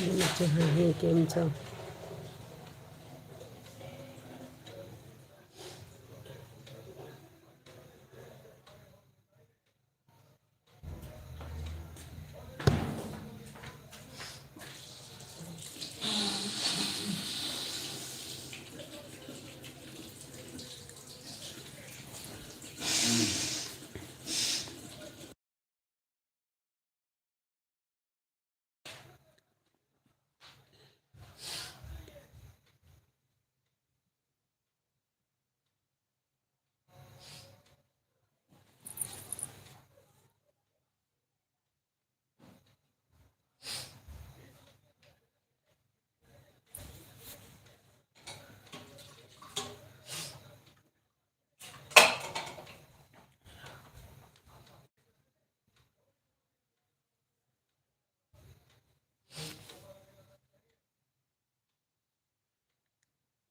હા કેમ છો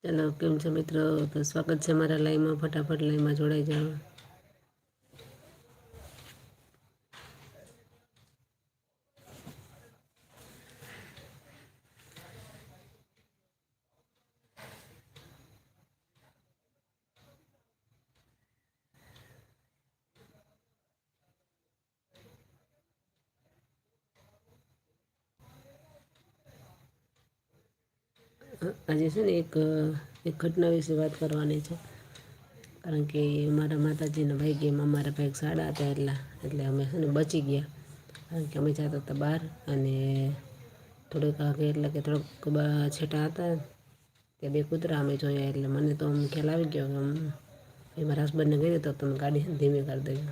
ચાલો કેમ છે મિત્રો? તો સ્વાગત છે મારા લાઈવમાં ફટાફટ લાઈવમાં જોડાઈ જાઓ. આજે છે ને એક એક ઘટના વિશે વાત કરવાની છે. કારણ કે મારા માતાજીના ભાઈ ગયા અમારા ભાઈ સાડા હતા એટલા, એટલે અમે છે ને બચી ગયા. કારણ કે અમે જતા હતા બહાર અને થોડુંક આગળ એટલે કે થોડોક છેટા હતા. કે બે કૂતરા અમે જોયા એટલે મને તો આમ ખ્યાલ આવી ગયો કે આમ મારા હસબન્ડને કહી તો તમે ગાડી ધીમે કરી દેજો.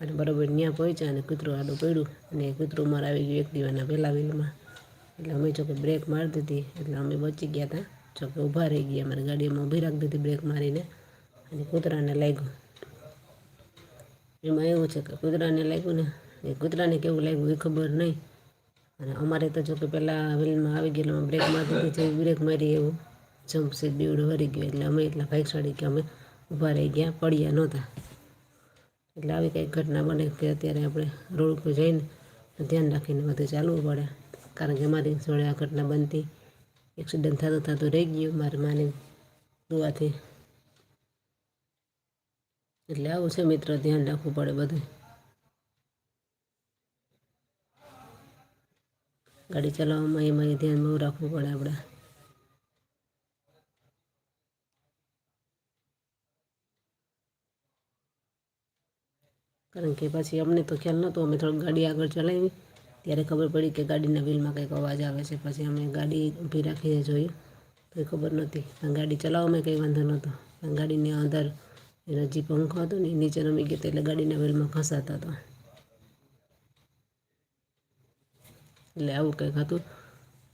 અને બરાબર ત્યાં પહોંચ્યા અને કૂતરું આડું પડ્યું અને કૂતરું મારા આવી ગયું એક દીવાના પહેલાં વ્હીલમાં એટલે અમે જો કે બ્રેક મારી દીધી, એટલે અમે બચી ગયા હતા જો કે ઊભા રહી ગયા, અમારી ગાડીમાં ઊભી રાખી દીધી બ્રેક મારીને. અને કૂતરાને લાગ્યું. એમાં એવું છે કે કૂતરાને લાગ્યું ને, એ કૂતરાને કેવું લાગ્યું એ ખબર નહીં. અને અમારે તો જો કે પહેલાં વેલમાં આવી ગયેલું બ્રેક મારી દીધી બ્રેક મારી એવું. જમ્પ સીટ બીવડું વરી ગયો, એટલે અમે એટલા ભાગશાળી કે અમે ઊભા રહી ગયા, પડ્યા નહોતા. એટલે આવી કંઈક ઘટના બને કે અત્યારે આપણે રોડ ઉપર જઈને ધ્યાન રાખીને બધું ચાલવું પડે. કારણ કે મારી જોડે આ ઘટના બનતી. એક્સિડન્ટ થતું થતો રહી ગયું મારી માની દુવાથી એટલે આવું છે મિત્રો, ધ્યાન રાખવું પડે બધું. ગાડી ચલાવવામાં એમાં ધ્યાન બહુ રાખવું પડે આપણે. કારણ કે પછી અમને તો ખ્યાલ નહોતો, અમે થોડુંક ગાડી આગળ ચલાવી. ત્યારે ખબર પડી કે ગાડીના વ્હીલમાં કંઈક અવાજ આવે છે. પછી અમે ગાડી ઊભી રાખીને જોયું તો ખબર નહોતી. પણ ગાડી ચલાવવામાં કંઈ વાંધો નહોતો. પણ ગાડીની અંદર એનો જે પંખો હતો ને નીચે રમી ગયો એટલે ગાડીના વ્હીલમાં ખસાતો હતા. એટલે આવું કંઈક હતું.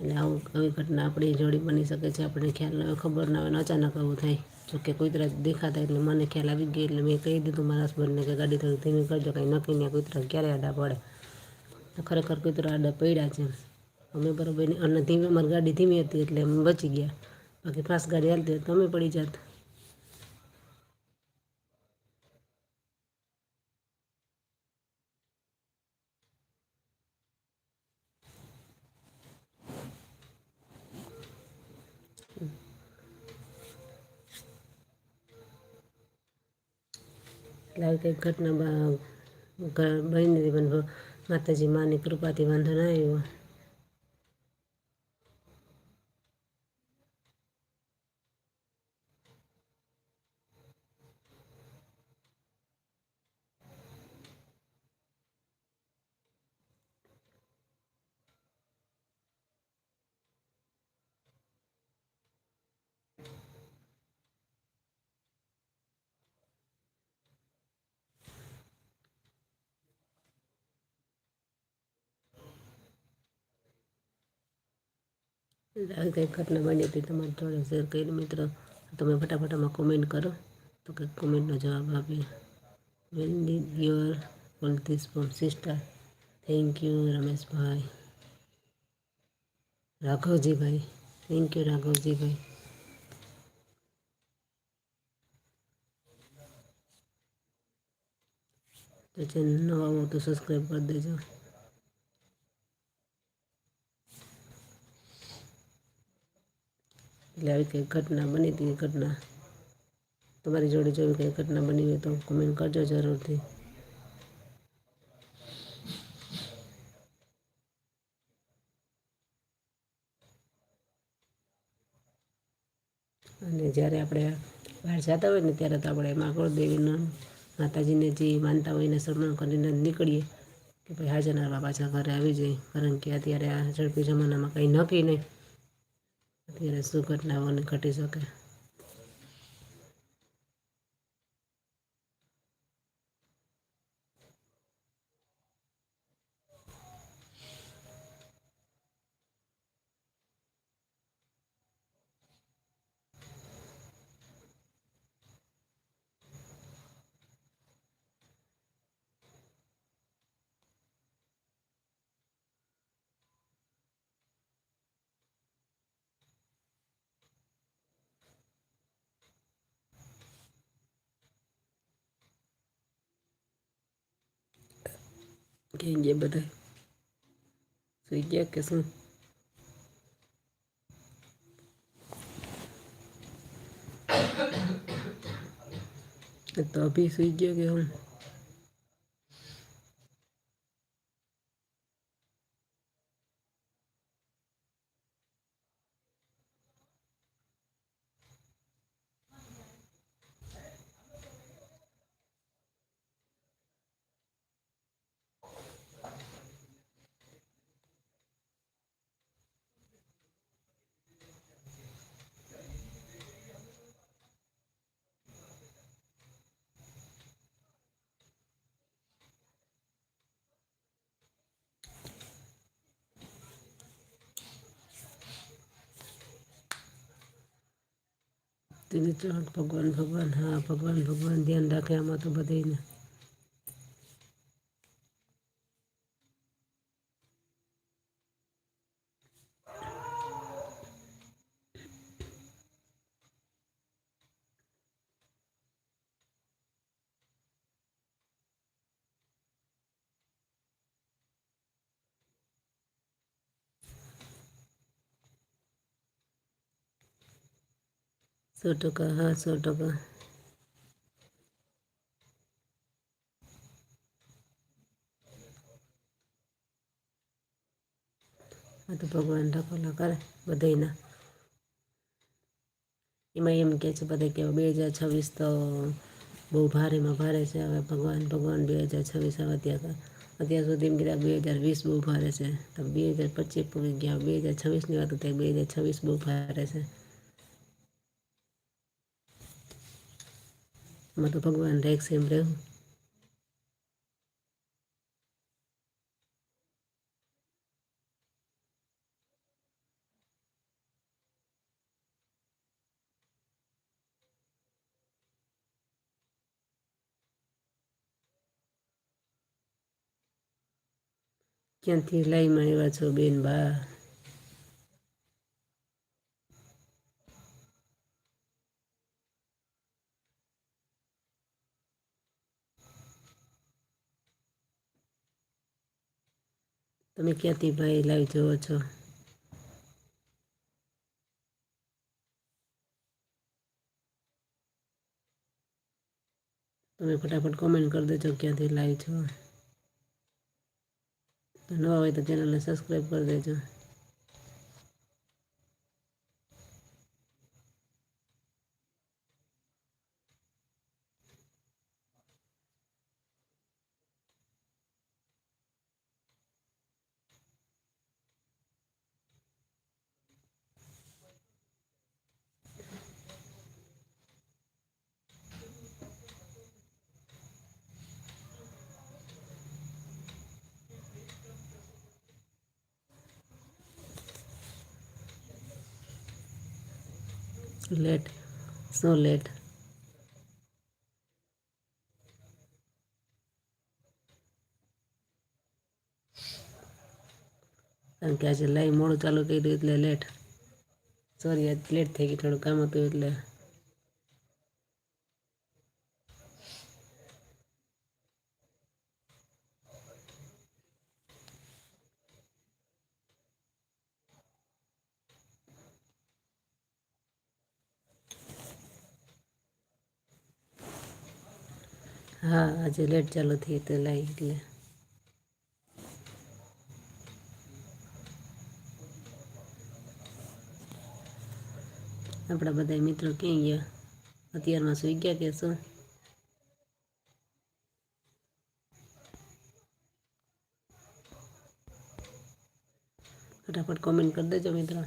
એટલે આવું આવી ઘટના આપણી જોડી બની શકે છે. આપણને ખ્યાલ ના ખબર ના હોય અચાનક આવું થાય. જોકે કુતરા દેખાતા એટલે મને ખ્યાલ આવી ગયો. એટલે મેં કહી દીધું મારા હસબન્ડને કે ગાડી થોડી ધીમી કરજો, કંઈ નક્કી ને કુતરા ક્યારે આડા પડે. ખરેખર કૂતરા આડા પડ્યા છે. અમે બરાબર અને ધીમે મારી ગાડી ધીમી હતી એટલે અમે બચી ગયા. બાકી ફાસ્ટ ગાડી હાલતી તો અમે પડી જાત. એટલે આવી કંઈક ઘટના બની નથી પણ માતાજી માની કૃપાથી વાંધો ના આવ્યો. આવી કંઈક ઘટના બની હતી. તમારે જોડે શેર કરીને મિત્રો, તમે ફટાફટામાં કોમેન્ટ કરો. તો કંઈક કોમેન્ટનો જવાબ આપીએ. Well did your all this from sister thank you Rameshbhai Raghavjibhai. Thank you Raghavjibhai. તો ચેનલ નવા હો તો સબસ્ક્રાઈબ કરી દેજો. એટલે આવી કંઈક ઘટના બની હતી ઘટના તમારી જોડે જો એવી કંઈ ઘટના બની હોય તો કોમેન્ટ કરજો જરૂરથી. અને જ્યારે આપણે બહાર જતા હોય ને ત્યારે તો આપણે માગોળ દેવીના માતાજીને જે માનતા હોય એને સન્માન કરીને નીકળીએ કે ભાઈ હાજરના પાછા ઘરે આવી જાય કારણ કે અત્યારે આ ઝડપી જમાનામાં કંઈ નક્કી નહીં અત્યારે શું ઘટનાઓને ઘટી શકે. ક્યાં ગયા બધા સુઈ ગયા કે શું તો અભી સુઈ ગયો કે હું તેને ચાક ભગવાન ભગવાન હા ભગવાન ભગવાન ધ્યાન રાખે આમાં તો બધાને સો ટકા, હા, સો ટકા. આ તો ભગવાન ઢકોલા કરે બધાના એમાં એમ કે છે, બધા કે બે હજાર છવ્વીસ તો બહુ ભારેમાં ભારે છે, હવે ભગવાન ભગવાન બે હજાર છવ્વીસ હવે ત્યાં અત્યાર સુધી એમ કીધા બે હજાર વીસ બહુ ભારે છે. તો બે હજાર પચીસ પૂરી ગયા બે હજાર છવ્વીસની વાત હતી બે હજાર છવ્વીસ બહુ ભારે છે. એમાં તો ભગવાન રહેશે એમ રહેવું ક્યાંથી લાઈમાં આવ્યા છો બેન બા તમે ક્યાંથી ભાઈ લાઈવ જોવો છો? તમે ફટાફટ કોમેન્ટ કરી દેજો ક્યાંથી લાઈવ છો. નવા હોય તો ચેનલને સબસ્ક્રાઈબ કરી દેજો. લેટ શું લેટ કારણ કે આજે લાઈવ મોડું ચાલુ કર્યું એટલે લેટ સોરી આજ લેટ થઈ ગઈ થોડું કામ હતું એટલે હા, આજે લેટ ચાલુ થઈ તો લાઈ એટલે. આપણા બધા મિત્રો ક્યાં ગયા? અત્યારમાં સુઈ ગયા કે શું? ફટાફટ કોમેન્ટ કરી દેજો મિત્રો.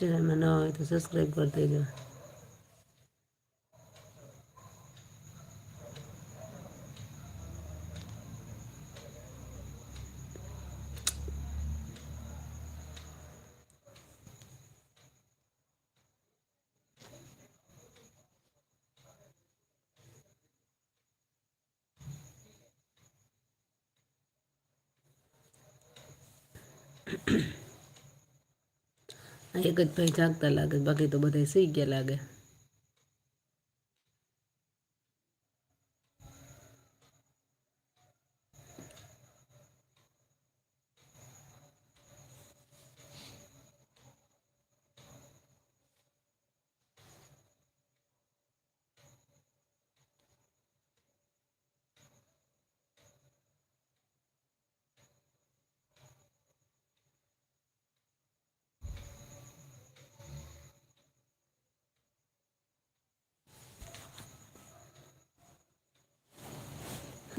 ચેનલમાં ન હોય તો સબસ્ક્રાઈબ કરી દેજો એક ભાઈ જાગતા લાગે બાકી તો બધા સુઈ ગયા લાગે.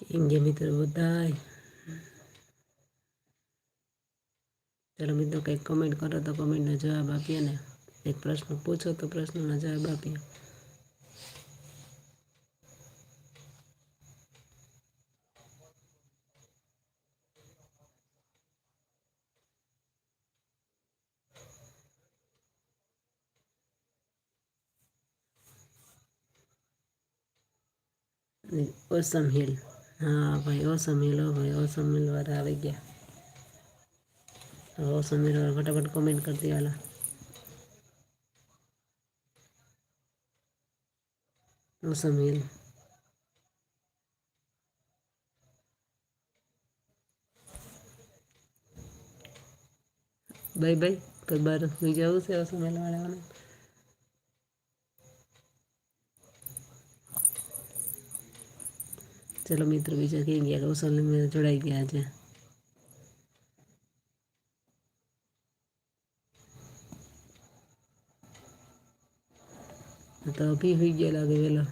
કેમ મિત્રો બધાય ચાલો મિત્રો કંઈક કમેન્ટ કરો તો કમેન્ટનો જવાબ આપીએ ને એક પ્રશ્ન પૂછો તો પ્રશ્નનો જવાબ આપીએ. ઓસમ હિલ. હા ભાઈ, ઓસમ હિલ હો ભાઈ, ઓસમ હિલ વાળા આવી ગયા. ઓસમ હિલ વાળા ફટાફટ કોમેન્ટ દેવાલા ઓસમ હિલ બાય બાય કઈ બાર સુઈ જવું છે ઓસમ હિલ વાળાને ચલો મિત્રો બીજા કઈ ગયા જોડાઈ ગયા છે તો ભી હોઈ ગયા લાગે વેલો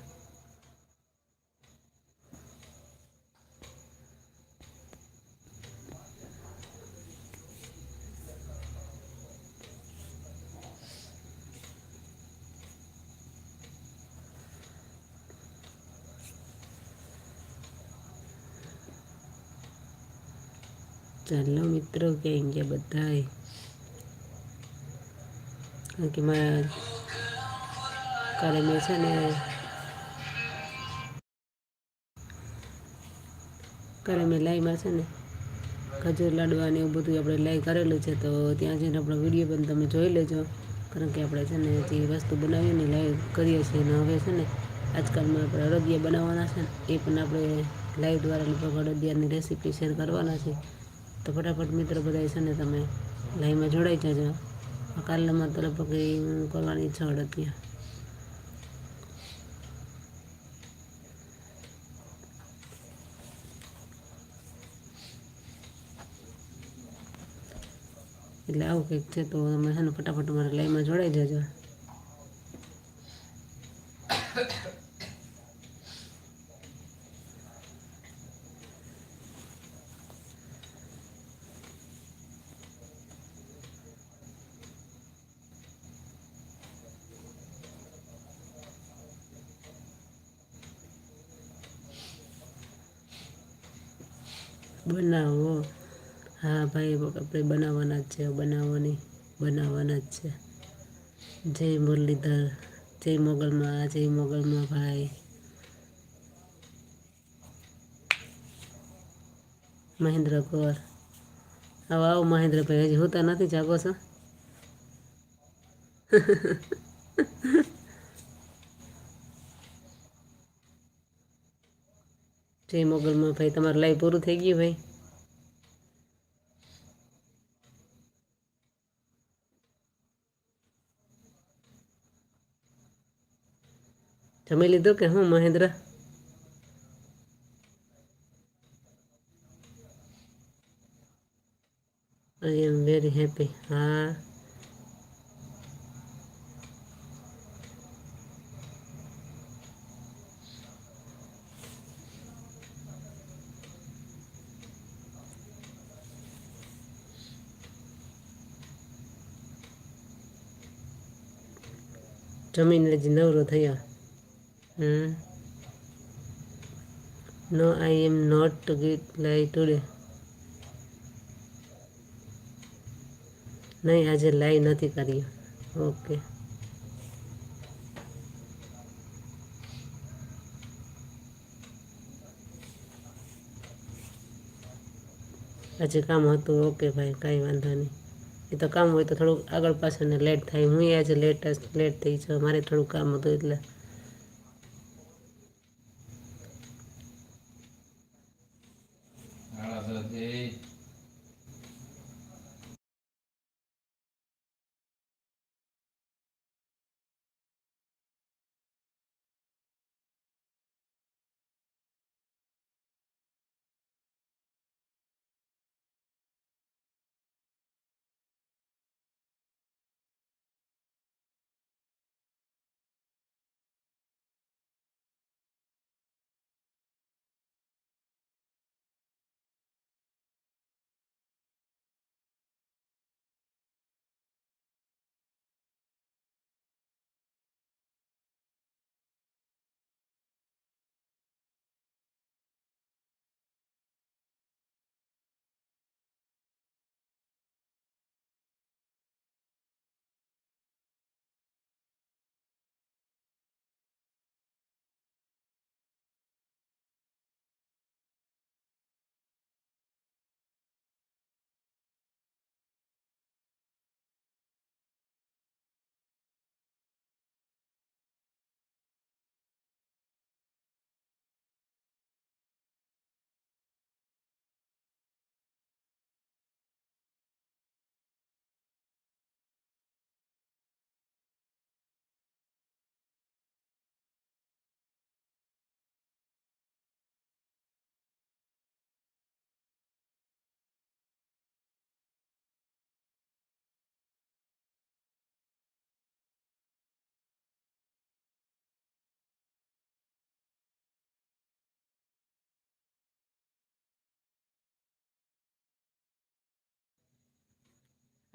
ચાલો મિત્રો ક્યાં ગયા બધાય કારણ કે મારા કાલે મેં છે ને કાલે મેં લાઈમાં છે ને ખજૂર લાડવા ને એવું બધું આપણે લાઈ કરેલું છે, તો ત્યાં જઈને આપણો વીડિયો પણ તમે જોઈ લેજો. કારણ કે આપણે છે ને જે વસ્તુ બનાવીને લાઈવ કરીએ છીએ અને હવે છે ને આજકાલમાં આપણે અડદિયા બનાવવાના છે ને એ પણ આપણે લાઈવ દ્વારા લગભગ અડદિયાની રેસીપી શેર કરવાના છે. તો ફટાફટ મિત્રો બધા છે ને તમે લાઈવમાં જોડાઈ જજો. કાલમાં તો લગભગ કરવાની છે અડદિયા. એટલે આવું કંઈક છે તો તમે છે ને ફટાફટ મારા લાઈવમાં જોડાઈ જજો. બનાવો. હા, ભાઈ આપણે બનાવવાના જ છે, બનાવવાની, બનાવવાના જ છે. જય મુરલીધર, જય મોગલમાં જય મોગલમાં, ભાઈ. મહેન્દ્ર કુંવર આવો આવો, મહેન્દ્રભાઈ, હજી હોતા નથી, જાગો છો? જય મોગલમાં, ભાઈ, તમારું લાઈવ પૂરું થઈ ગયું, ભાઈ? જમી લીધું કે હું Mahendra I am very happy હા જમીન જ નવરો થયો હમ no I am not get late today. નહીં આજે લાઈ નથી કરી ઓકે આજે કામ હતું ઓકે ભાઈ કાંઈ વાંધો નહીં એ તો કામ હોય તો થોડુંક આગળ પાછળ લેટ થાય હું આજે લેટ લેટ થઈ છું મારે થોડું કામ હતું એટલે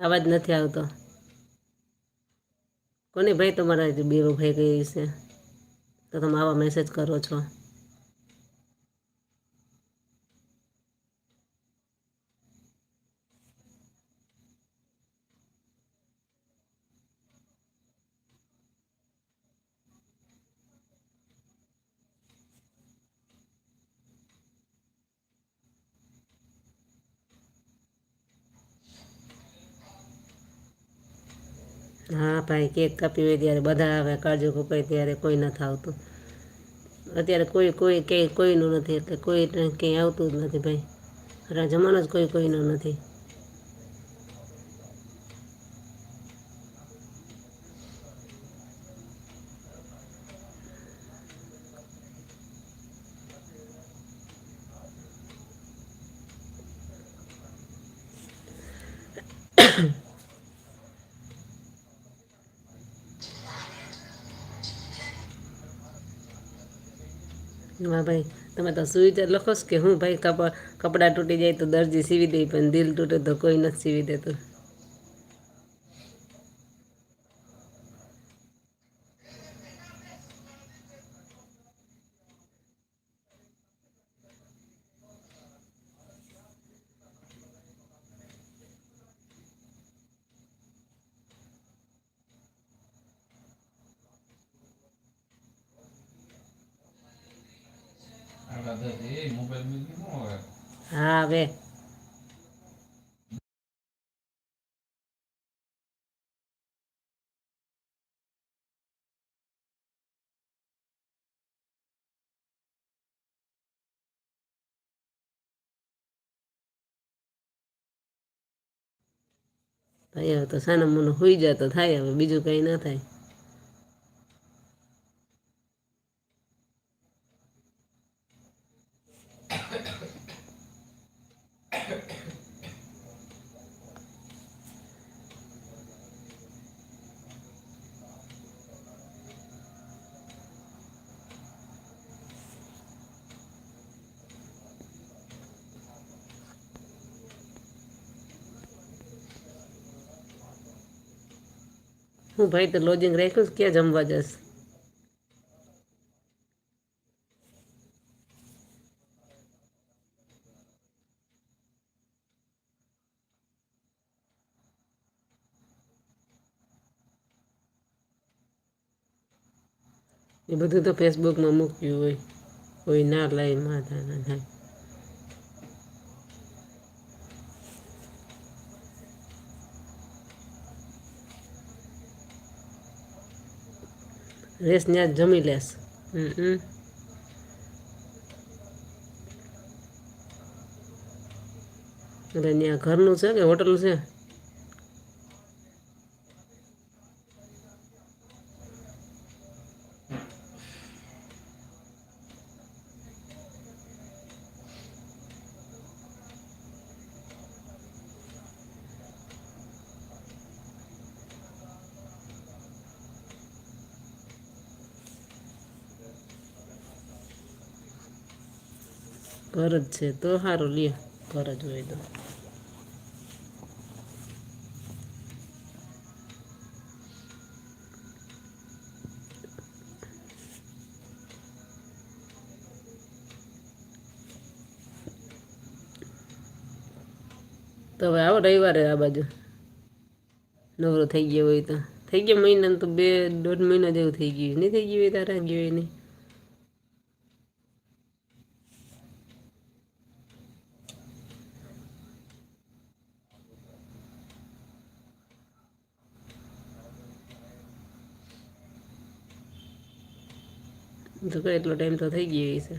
અવાજ નથી આવતો. કોને ભાઈ તમારા બીરો ભાઈ ગઈ છે? તો તમે આવા મેસેજ કરો છો. હા ભાઈ, કેક કાપી હોય ત્યારે બધા આવે, કાજુ કપાય ત્યારે કોઈ નથી આવતું અત્યારે કોઈ કોઈ કંઈ કોઈનું નથી, એટલે કોઈ કંઈ આવતું જ નથી ભાઈ. અરે જમાનો જ કોઈ, કોઈનો નથી. હા ભાઈ, તમે તો સુવિચાર લખો કે હું ભાઈ કપડાં તૂટી જાય તો દરજી સીવી દે, પણ દિલ તૂટે તો કોઈ નથી સીવી દેતું હા હવે થાય હવે તો સાના મને હોઈ જાય તો થાય હવે બીજું કંઈ ના થાય. હું ભાઈ તો લોજિંગ રાખ્યું ક્યાં જમવા જશ? એ બધું તો ફેસબુકમાં મૂક્યું હોય. કોઈ ના લાય, માથા ના થાય રેસ ત્યાં જમી લેશ. હમ એટલે ત્યાં ઘરનું છે કે હોટલ છે? ઘર જ છે, તો સારું લ્યો ઘર જ હોય તો. તો હવે આવો રવિવારે આ બાજુ. નવરો થઈ ગયો હોય તો. થઈ ગયો મહિના તો બે, દોઢ મહિના જેવું થઈ ગયું. નહીં થઈ ગયું હોય તારા ગયો નહીં. તો કઈ એટલો ટાઈમ તો થઈ ગયો છે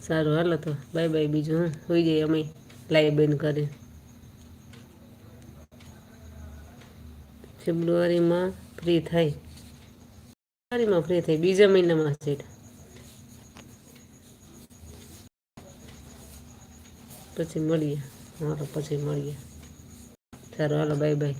સારું, હાલો તો. બાય બાય બીજું, હું? હોઈ જઈએ અમે લાઈવ બંધ કરી. ફેબ્રુઆરીમાં ફ્રી થાય. ફેબ્રુઆરીમાં ફ્રી થાય. બીજા મહિનામાં સીટ પછી મળીએ. હાલો, પછી મળીએ. સારું, હાલો બાય બાય